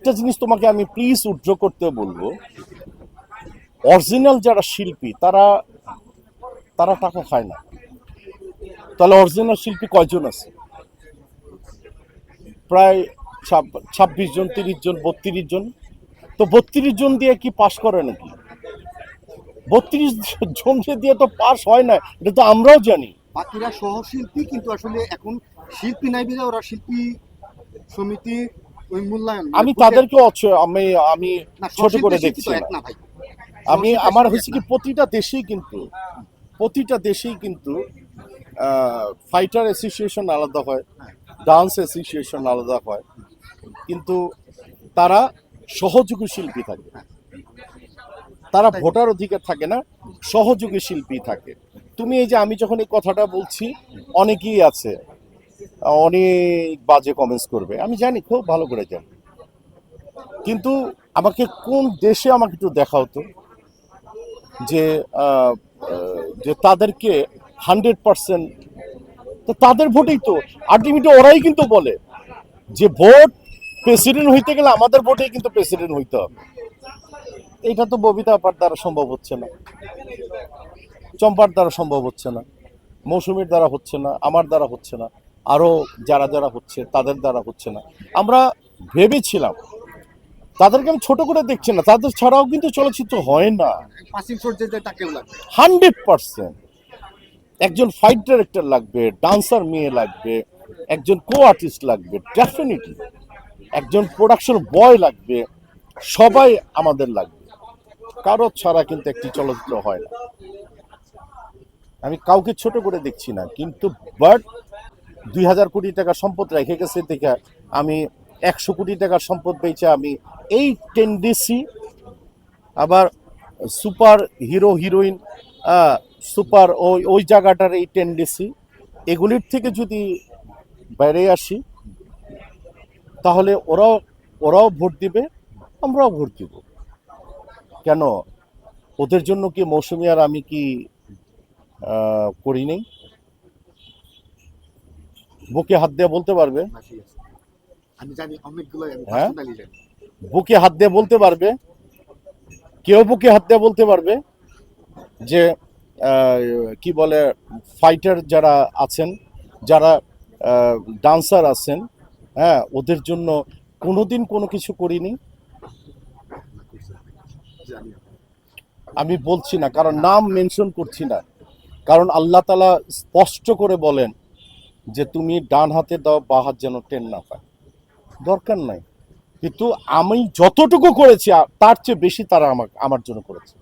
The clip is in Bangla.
একটা জিনিস তোমাকে আমি প্লিজ উড্র করতে বলব। অরিজিনাল যারা শিল্পী, তারা তারা টাকা খায় না। তাহলে অরিজিনাল শিল্পী কয়জন আছে? প্রায় ছাব্বিশ জন, তিরিশ জন, বত্রিশ জন। তো বত্রিশ জন দিয়ে কি পাশ করে নাকি? বত্রিশ জন দিয়ে তো পাস হয় না, এটা তো আমরাও জানি। বাকিরা সহশিল্পী, কিন্তু আসলে এখন শিল্পী নাই বিধে ওরা শিল্পী সমিতি ওই মূল্যায়ন আমি তাদেরকে আমি আমি ছোট করে দেখছি। না আমি আমার হয়েছে কি প্রতিটা দেশেই কিন্তু প্রতিটা দেশেই কিন্তু ফাইটার অ্যাসোসিয়েশন আলাদা হয় ডান্স অ্যাসোসিয়েশন আলাদা হয় কিন্তু তারা সহযোগী শিল্পী থাকে। তারা ভোটার অধিকার থাকে না সহযোগী শিল্পী থাকে। তুমি এই যে আমি যখন এই কথাটা বলছি অনেকেই আছে অনেক বাজে কমেন্টস করবে। আমি জানি, খুব ভালো করে জানি। কিন্তু আমাকে কোন দেশে আমাকে একটু দেখাও তো যে যে তাদেরকে হান্ড্রেড পার্সেন্ট তো তাদের ভোটেই তো। আলটিমেটলি ওরাই কিন্তু বলে যে, ভোট প্রেসিডেন্ট হইতে গেলে আমাদের ভোটেই কিন্তু প্রেসিডেন্ট হইতে হবে। এটা তো ববিতা আপার দ্বারা সম্ভব হচ্ছে না। চম্পার দ্বারা সম্ভব হচ্ছে না। মৌসুমীর দ্বারা হচ্ছে না। আমার দ্বারা হচ্ছে না। আরও যারা যারা হচ্ছে তাদের দ্বারা হচ্ছে না। আমরা ভেবেছিলাম তাদেরকে আমি ছোট করে দেখছি না তাদের ছাড়াও কিন্তু চলচ্চিত্র হয় না। Hundred percent. একজন ফাইট ডাইরেক্টর লাগবে ডান্সার মেয়ে লাগবে একজন কো আর্টিস্ট লাগবে ডেফিনেটলি। একজন প্রোডাকশন বয় লাগবে সবাই আমাদের লাগবে। কারও ছাড়া কিন্তু একটি চলচ্চিত্র হয় না। আমি কাউকে ছোট করে দেখছি না কিন্তু বাট দুই হাজার কোটি টাকার সম্পদ রেখে গেছে দেখে আমি একশো কোটি টাকার সম্পদ পেয়েছে আমি এই টেন্ডেন্সি আবার সুপার হিরো হিরোইন সুপার ওই ওই জায়গাটার এই টেন্ডেন্সি এগুলির থেকে যদি বাইরে আসি, তাহলে ওরাও ওরাও ভোট দিবে, আমরাও ভোট দিব। কেন? ওদের জন্য কি মৌসুমি আর আমি কি করি নেই? বুকে হাত দিয়ে বলতে পারবে। আমি জানি অনেকগুলো হ্যাঁ? বুকে হাত দিয়ে বলতে পারবে কেউ বুকে হাত দিয়ে বলতে পারবে যে কি বলে ফাইটার যারা আছেন যারা ডান্সার আছেন হ্যাঁ ওদের জন্য কোনোদিন কোনো কিছু করিনি। আমি বলছি না কারণ নাম মেনশন করছি না। কারণ আল্লাহ তালা স্পষ্ট করে বলেন যে তুমি ডান হাতে দাও, বা হাত যেন টেন না পায়। দরকার নাই। কিন্তু আমি যতটুকু করেছি তার চেয়ে বেশি তারা আমার আমার জন্য করেছে।